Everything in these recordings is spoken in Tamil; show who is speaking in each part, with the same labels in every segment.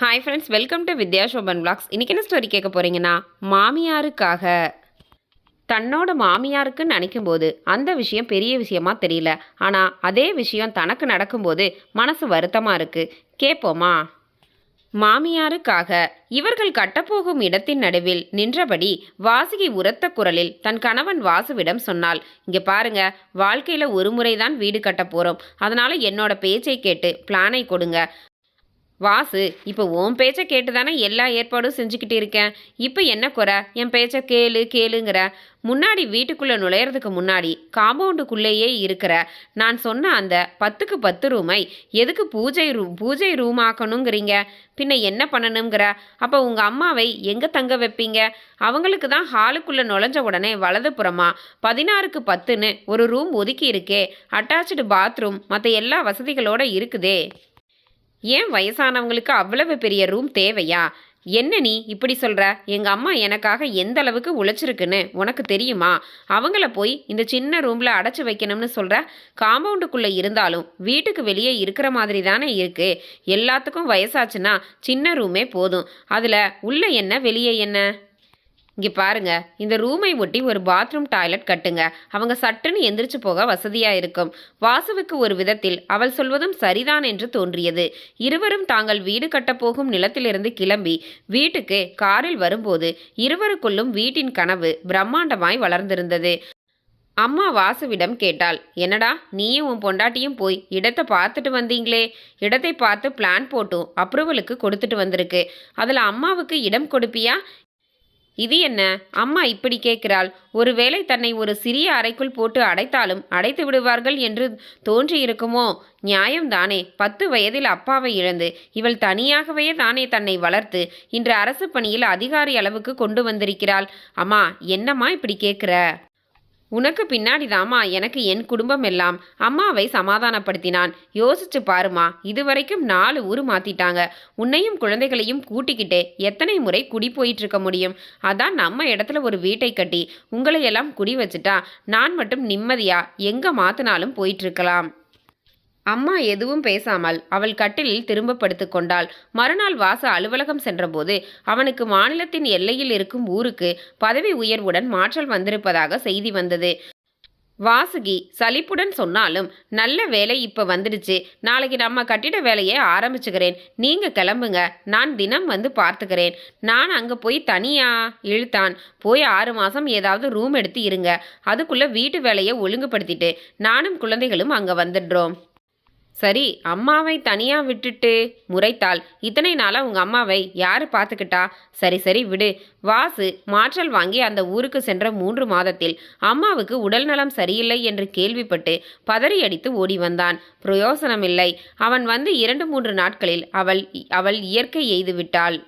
Speaker 1: Hi friends welcome to Vidya Shoban blogs இன்றைக்கி என்ன ஸ்டோரி கேட்க போகிறீங்கன்னா மாமியாருக்காக. தன்னோட மாமியாருக்குன்னு நினைக்கும் போது அந்த விஷயம் பெரிய விஷயமா தெரியல. ஆனால் அதே விஷயம் தனக்கு நடக்கும்போது மனசு வருத்தமாக இருக்குது கேட்போமா மாமியாருக்காக இவர்கள் கட்டப்போகும் இடத்தின் நடுவில் நின்றபடி வாசுகி உரத்த குரலில் தன் கணவன் வாசுவிடம் சொன்னாள். இங்க பாருங்க வாழ்க்கையில ஒரு முறைதான் வீடு கட்ட போறோம். அதனால என்னோட பேச்சை கேட்டு பிளானை கொடுங்க. வாசு இப்போ உன் பேச்சை கேட்டு தானே எல்லா ஏற்பாடும் செஞ்சுக்கிட்டு இருக்கேன். இப்போ என்ன குறை? என் பேச்சை கேளு கேளுங்கிற. முன்னாடி வீட்டுக்குள்ளே நுழையிறதுக்கு முன்னாடி காம்பவுண்டுக்குள்ளேயே இருக்கிற நான் சொன்ன அந்த பத்துக்கு பத்து ரூமை எதுக்கு பூஜை ரூ பூஜை ரூம் ஆக்கணுங்கிறீங்க பின்ன என்ன பண்ணணுங்கிற? அப்போ உங்கள் அம்மாவை எங்கே தங்க வைப்பீங்க? அவங்களுக்கு தான் ஹாலுக்குள்ளே நுழைஞ்ச உடனே வலதுபுறமா பதினாறுக்கு பத்துன்னு ஒரு ரூம் ஒதுக்கி இருக்கே. அட்டாச்சு பாத்ரூம் மற்ற எல்லா வசதிகளோட இருக்குதே. ஏன் வயசானவங்களுக்கு அவ்வளவு பெரிய ரூம் தேவையா? என்ன நீ இப்படி சொல்ற? எங்க அம்மா எனக்காக எந்த அளவுக்கு உழைச்சிருக்குன்னு உனக்கு தெரியுமா? அவங்கள போய் இந்த சின்ன ரூம்ல அடைச்சு வைக்கணும்னு சொல்ற? காம்பவுண்டுக்குள்ள இருந்தாலும் வீட்டுக்கு வெளியே இருக்கிற மாதிரி தானே இருக்கு. எல்லாத்துக்கும் வயசாச்சுன்னா சின்ன ரூமே போதும். அதுல உள்ள என்ன வெளியே என்ன? இங்கே பாருங்க இந்த ரூமை ஒட்டி ஒரு பாத்ரூம் டாய்லெட் கட்டுங்க. அவங்க சட்டுன்னு எந்திரிச்சு போக வசதியாக இருக்கும். வாசுவுக்கு ஒரு விதத்தில் அவள் சொல்வதும் சரிதான் என்று தோன்றியது. இருவரும் தாங்கள் வீடு கட்டப்போகும் நிலத்திலிருந்து கிளம்பி வீட்டுக்கு காரில் வரும்போது இருவருக்குள்ளும் வீட்டின் கனவு பிரம்மாண்டமாய் வளர்ந்திருந்தது. அம்மா வாசுவிடம் கேட்டாள் என்னடா நீயும் உன் பொண்டாட்டியும் போய் இடத்தை பார்த்துட்டு வந்தீங்களே? இடத்தை பார்த்து பிளான் போட்டும் அப்ரூவலுக்கு கொடுத்துட்டு வந்திருக்கு. அதில் அம்மாவுக்கு இடம் கொடுப்பியா? இது என்ன? அம்மா இப்படி கேட்கிறாள். ஒருவேளை தன்னை ஒரு சிறிய அறைக்குள் போட்டு அடைத்தாலும் அடைத்து விடுவார்கள் என்று தோன்றியிருக்குமோ? நியாயம்தானே. பத்து வயதில் அப்பாவை இழந்து இவள் தனியாகவே தானே தன்னை வளர்த்து இன்று அரசு பணியில் அதிகாரி அளவுக்கு கொண்டு வந்திருக்கிறாள். அம்மா என்னம்மா இப்படி கேட்குற? உனக்கு பின்னாடி தாமா எனக்கு என் குடும்பம் எல்லாம் அம்மாவை சமாதானப்படுத்தினான். யோசிச்சு பாருமா இதுவரைக்கும் நாலு ஊர் மாத்திட்டாங்க. உன்னையும் குழந்தைகளையும் கூட்டிக்கிட்டே எத்தனை முறை குடி போயிட்டு இருக்க முடியும்? அதான் நம்ம இடத்துல ஒரு வீட்டை கட்டி உங்களையெல்லாம் குடி வச்சுட்டா நான் மட்டும் நிம்மதியா எங்க மாத்தினாலும் போயிட்டு இருக்கலாம் அம்மா எதுவும் பேசாமல் அவள் கட்டிலில் திரும்ப படுத்து கொண்டாள். மறுநாள் வாச அலுவலகம் சென்றபோது அவனுக்கு மாநிலத்தின் எல்லையில் இருக்கும் ஊருக்கு பதவி உயர்வுடன் மாற்றல் வந்திருப்பதாக செய்தி வந்தது. வாசுகி சலிப்புடன் சொன்னாலும் நல்ல வேலை இப்போ வந்துடுச்சு. நாளைக்கு நம்ம கட்டிட வேலையை ஆரம்பிச்சுக்கிறேன். நீங்க கிளம்புங்க. நான் தினம் வந்து பார்த்துக்கிறேன். நான் அங்கே போய் தனியா இழுத்தான். போய் ஆறு மாதம் ஏதாவது ரூம் எடுத்து இருங்க. அதுக்குள்ள வீட்டு வேலையை ஒழுங்குபடுத்திட்டு நானும் குழந்தைகளும் அங்கே வந்துடுறோம். சரி அம்மாவை தனியா விட்டுட்டு முறைத்தாள். இத்தனை நாளா உங்க அம்மாவை யாரு பார்த்துக்கிட்டா சரி சரி விடு. வாசு மாற்றல் வாங்கி அந்த ஊருக்கு சென்ற மூன்று மாதத்தில் அம்மாவுக்கு உடல் நலம் சரியில்லை என்று கேள்விப்பட்டு பதறியடித்து ஓடி வந்தான். பிரயோசனமில்லை. அவன் வந்து இரண்டு மூன்று நாட்களில் அவள் அவள் இயற்கை எய்து விட்டாள்.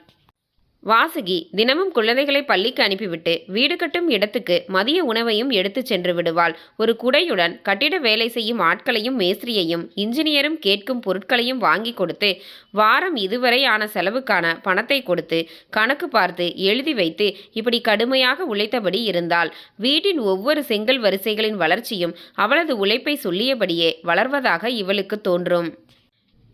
Speaker 1: வாசுகி தினமும் குழந்தைகளை பள்ளிக்கு அனுப்பிவிட்டு வீடு கட்டும் இடத்துக்கு மதிய உணவையும் எடுத்துச் சென்று விடுவாள். ஒரு குடையுடன் கட்டிட வேலை செய்யும் ஆட்களையும் மேஸ்திரியையும் இன்ஜினியரும் கேட்கும் பொருட்களையும் வாங்கி கொடுத்து வாரம் இதுவரை ஆன செலவுக்கான பணத்தை கொடுத்து கணக்கு பார்த்து எழுதி வைத்து இப்படி கடுமையாக உழைத்தபடி இருந்தாள். வீட்டின் ஒவ்வொரு செங்கல் வரிசைகளின் வளர்ச்சியும் அவளது உழைப்பை சொல்லியபடியே வளர்வதாக இவளுக்கு தோன்றும்.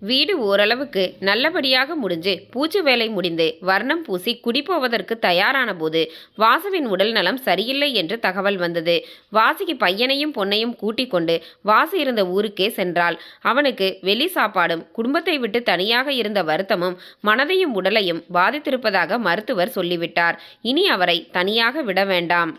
Speaker 1: வீடு ஓரளவுக்கு நல்லபடியாக முடிஞ்சு பூச்சி வேலை முடிந்து வர்ணம் பூசி குடிப்போவதற்கு தயாரான போது வாசுவின் உடல் நலம் சரியில்லை என்று தகவல் வந்தது. வாசிக்கு பையனையும் பொன்னையும் கூட்டிக் கொண்டு வாசு இருந்த ஊருக்கே சென்றாள். அவனுக்கு வெளி சாப்பாடும் குடும்பத்தை விட்டு தனியாக இருந்த வருத்தமும் மனதையும் உடலையும் பாதித்திருப்பதாக மருத்துவர் சொல்லிவிட்டார். இனி அவரை தனியாக விட வேண்டாம்.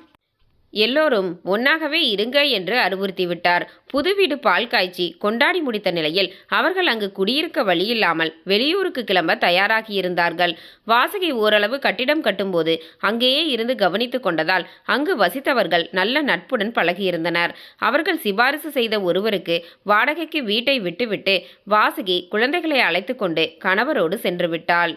Speaker 1: எல்லோரும் ஒன்னாகவே இருங்க என்று அறிவுறுத்திவிட்டார். புது வீடு பால் காய்ச்சி கொண்டாடி முடித்த நிலையில் அவர்கள் அங்கு குடியிருக்க வழியில்லாமல் வெளியூருக்கு கிளம்ப தயாராகியிருந்தார்கள் வாசகை ஓரளவு கட்டிடம் கட்டும்போது அங்கேயே இருந்து கவனித்து கொண்டதால் அங்கு வசித்தவர்கள் நல்ல நட்புடன் பழகியிருந்தனர். அவர்கள் சிபாரிசு செய்த ஒருவருக்கு வாடகைக்கு வீட்டை விட்டுவிட்டு வாசுகி குழந்தைகளை அழைத்து கொண்டு கணவரோடு சென்று விட்டாள்.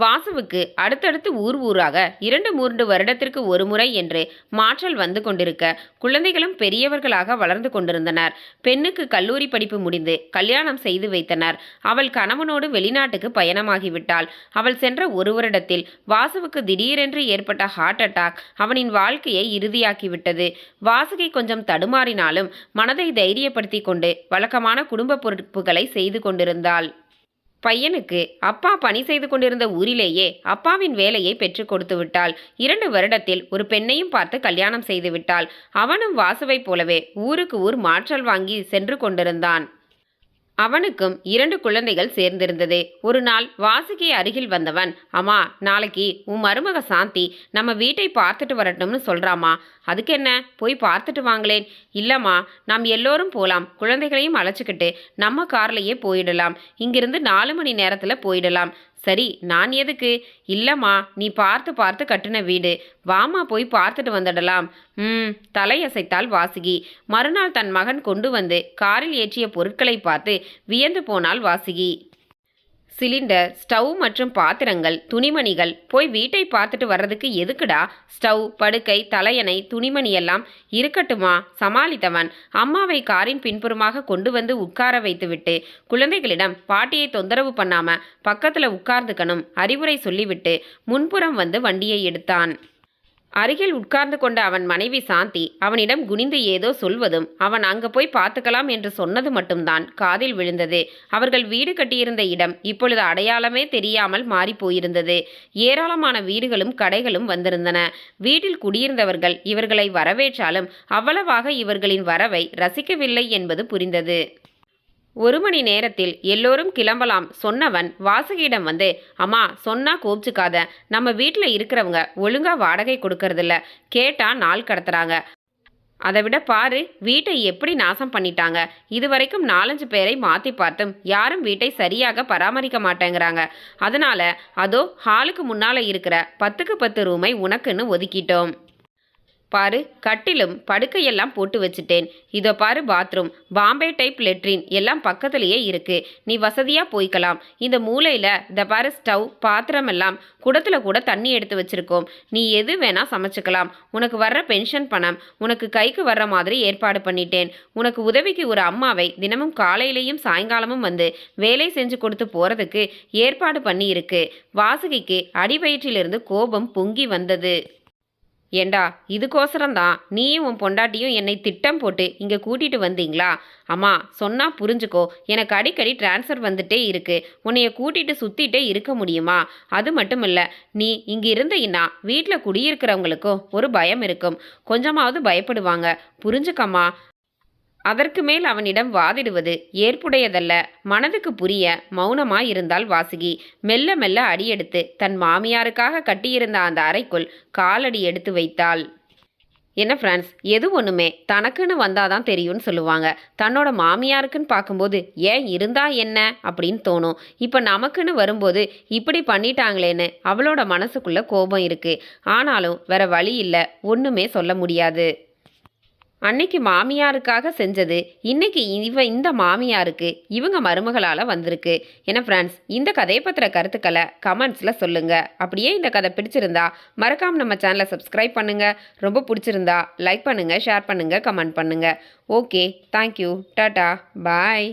Speaker 1: வாசுவுக்கு அடுத்தடுத்து ஊர் ஊராக இரண்டு மூன்று வருடத்திற்கு ஒரு முறை என்று மாற்றல் வந்து கொண்டிருக்க குழந்தைகளும் பெரியவர்களாக வளர்ந்து கொண்டிருந்தனர். பெண்ணுக்கு கல்லூரி படிப்பு முடிந்து கல்யாணம் செய்து வைத்தனர். அவள் கணவனோடு வெளிநாட்டுக்கு பயணமாகிவிட்டாள். அவள் சென்ற ஒரு வருடத்தில் வாசுவுக்கு திடீரென்று ஏற்பட்ட ஹார்ட் அட்டாக் அவனின் வாழ்க்கையை இறுதியாக்கிவிட்டது. வாசுகை கொஞ்சம் தடுமாறினாலும் மனதை தைரியப்படுத்தி கொண்டு வழக்கமான குடும்ப பொறுப்புகளை செய்து கொண்டிருந்தாள். பையனுக்கு அப்பா பணி செய்து கொண்டிருந்த ஊரிலேயே அப்பாவின் வேலையை பெற்றுக் கொடுத்து விட்டாள். இரண்டு வருடத்தில் ஒரு பெண்ணையும் பார்த்து கல்யாணம் செய்து விட்டாள். அவனும் வாசுவைப் போலவே ஊருக்கு ஊர் மாற்றல் வாங்கி சென்று கொண்டிருந்தான். அவனுக்கும் இரண்டு குழந்தைகள் சேர்ந்திருந்தது. ஒரு நாள் வாசுகி அருகில் வந்தவன் அம்மா நாளைக்கு உன் மருமக சாந்தி நம்ம வீட்டை பார்த்துட்டு வரட்டும்னு சொல்றாமா அதுக்கு என்ன போய் பார்த்துட்டு வாங்களேன். இல்லம்மா நாம் எல்லோரும் போலாம். குழந்தைகளையும் அழைச்சிக்கிட்டு நம்ம கார்லேயே போயிடலாம். இங்கிருந்து நாலு மணி நேரத்தில் போயிடலாம். சரி நான் எதுக்கு? இல்லைம்மா நீ பார்த்து பார்த்து கட்டின வீடு. வாமா போய் பார்த்துட்டு வந்துடலாம். ம் தலையசைத்தாள் வாசுகி. மறுநாள் தன் மகன் கொண்டு வந்து காரில் ஏற்றிய பொருட்களை பார்த்து வியந்து போனாள் வாசுகி. சிலிண்டர் ஸ்டவ் மற்றும் பாத்திரங்கள் துணிமணிகள். போய் வீட்டை பார்த்துட்டு வர்றதுக்கு எதுக்குடா? ஸ்டவ் படுக்கை தலையணை துணிமணி எல்லாம் இருக்கட்டுமா? சமாளித்தவன். அம்மாவை காரின் பின்புறமாக கொண்டு வந்து உட்கார வைத்துவிட்டு குழந்தைகளிடம் பாட்டியை தொந்தரவு பண்ணாம பக்கத்துல உட்கார்ந்துக்கணும் அறிவுரை சொல்லிவிட்டு முன்புறம் வந்து வண்டியை எடுத்தான். அருகில் உட்கார்ந்து கொண்ட அவன் மனைவி சாந்தி அவனிடம் குனிந்து ஏதோ சொல்வதும் அவன் அங்கு போய் பார்த்துக்கலாம் என்று சொன்னது மட்டும்தான் காதில் விழுந்தது. அவர்கள் வீடு கட்டியிருந்த இடம் இப்பொழுது அடையாளமே தெரியாமல் மாறிப்போயிருந்தது. ஏராளமான வீடுகளும் கடைகளும் வந்திருந்தன. வீட்டில் குடியிருந்தவர்கள் இவர்களை வரவேற்றாலும் அவ்வளவாக இவர்களின் வரவை ரசிக்கவில்லை என்பது புரிந்தது. ஒரு மணி நேரத்தில் எல்லோரும் கிளம்பலாம் சொன்னவன் வாசகியிடம் வந்து அம்மா சொன்னா கோபிச்சுக்காத. நம்ம வீட்டில் இருக்கிறவங்க ஒழுங்கா வாடகை கொடுக்கறதில்ல. கேட்டா நாள் கடத்துறாங்க. அதை விட பாரு வீட்டை எப்படி நாசம் பண்ணிட்டாங்க. இதுவரைக்கும் நாலஞ்சு பேரை மாற்றி பார்த்தும் யாரும் வீட்டை சரியாக பராமரிக்க மாட்டேங்கிறாங்க. அதனால அதோ ஹாலுக்கு முன்னால் இருக்கிற பத்துக்கு பத்து ரூமை உனக்குன்னு ஒதுக்கிட்டோம். பாரு கட்டிலும் படுக்கையெல்லாம் போட்டு வச்சுட்டேன். இதோ பாரு பாத்ரூம் பாம்பே டைப் லெட்ரின் எல்லாம் பக்கத்துலேயே இருக்கு. நீ வசதியாக போய்க்கலாம். இந்த மூலையில் இந்த பாரு ஸ்டவ் பாத்திரம் எல்லாம் குடத்தில் கூட தண்ணி எடுத்து வச்சிருக்கோம். நீ எது வேணால் சமைச்சுக்கலாம். உனக்கு வர்ற பென்ஷன் பணம் உனக்கு கைக்கு வர்ற மாதிரி ஏற்பாடு பண்ணிட்டேன். உனக்கு உதவிக்கு ஒரு அம்மாவை தினமும் காலையிலையும் சாயங்காலமும் வந்து வேலை செஞ்சு கொடுத்து போகிறதுக்கு ஏற்பாடு பண்ணி இருக்கு வாசுகிக்கு அடிவயிற்றிலிருந்து கோபம் பொங்கி வந்தது. ஏண்டா இதுக்கோசரம் தான் நீயும் உன் பொண்டாட்டியும் என்னை திட்டம் போட்டு இங்கே கூட்டிட்டு வந்தீங்களா? அம்மா சொன்னால் புரிஞ்சுக்கோ. எனக்கு அடிக்கடி டிரான்ஸ்ஃபர் வந்துட்டே இருக்கு. உன்னைய கூட்டிட்டு சுத்திட்டே இருக்க முடியுமா? அது மட்டும் இல்லை நீ இங்கே இருந்தீன்னா வீட்டில் குடியிருக்கிறவங்களுக்கும் ஒரு பயம் இருக்கும். கொஞ்சமாவது பயப்படுவாங்க. புரிஞ்சுக்கம்மா. அதற்கு மேல் அவனிடம் வாதிடுவது ஏற்புடையதல்ல. மனதுக்கு புரிய மௌனமாயிருந்தாள் வாசுகி. மெல்ல மெல்ல அடியெடுத்து தன் மாமியாருக்காக கட்டியிருந்த அந்த அறைக்குள் காலடி எடுத்து வைத்தாள். என்ன ஃப்ரெண்ட்ஸ் எது ஒன்றுமே தனக்குன்னு வந்தாதான் தெரியும்னு சொல்லுவாங்க. தன்னோட மாமியாருக்குன்னு பார்க்கும்போது ஏன் இருந்தா என்ன? அப்படின்னு தோணும். இப்போ நமக்குன்னு வரும்போது இப்படி பண்ணிட்டாங்களேன்னு அவளோட மனசுக்குள்ள கோபம் இருக்கு. ஆனாலும் வேற வழி இல்லை. ஒன்றுமே சொல்ல முடியாது. அன்னைக்கு மாமியாருக்காக செஞ்சது. இன்னைக்கு இவ இந்த மாமியாருக்கு இவங்க மருமகளால் வந்திருக்கு. ஏன்னா ஃப்ரெண்ட்ஸ் இந்த கதையை பற்றின கருத்துக்களை கமெண்ட்ஸில் சொல்லுங்கள் அப்படியே இந்த கதை பிடிச்சிருந்தா மறக்காமல் நம்ம சேனலை சப்ஸ்கிரைப் பண்ணுங்கள் ரொம்ப பிடிச்சிருந்தா லைக் பண்ணுங்கள் ஷேர் பண்ணுங்கள் கமெண்ட் பண்ணுங்கள் ஓகே தேங்க்யூ டாட்டா பாய்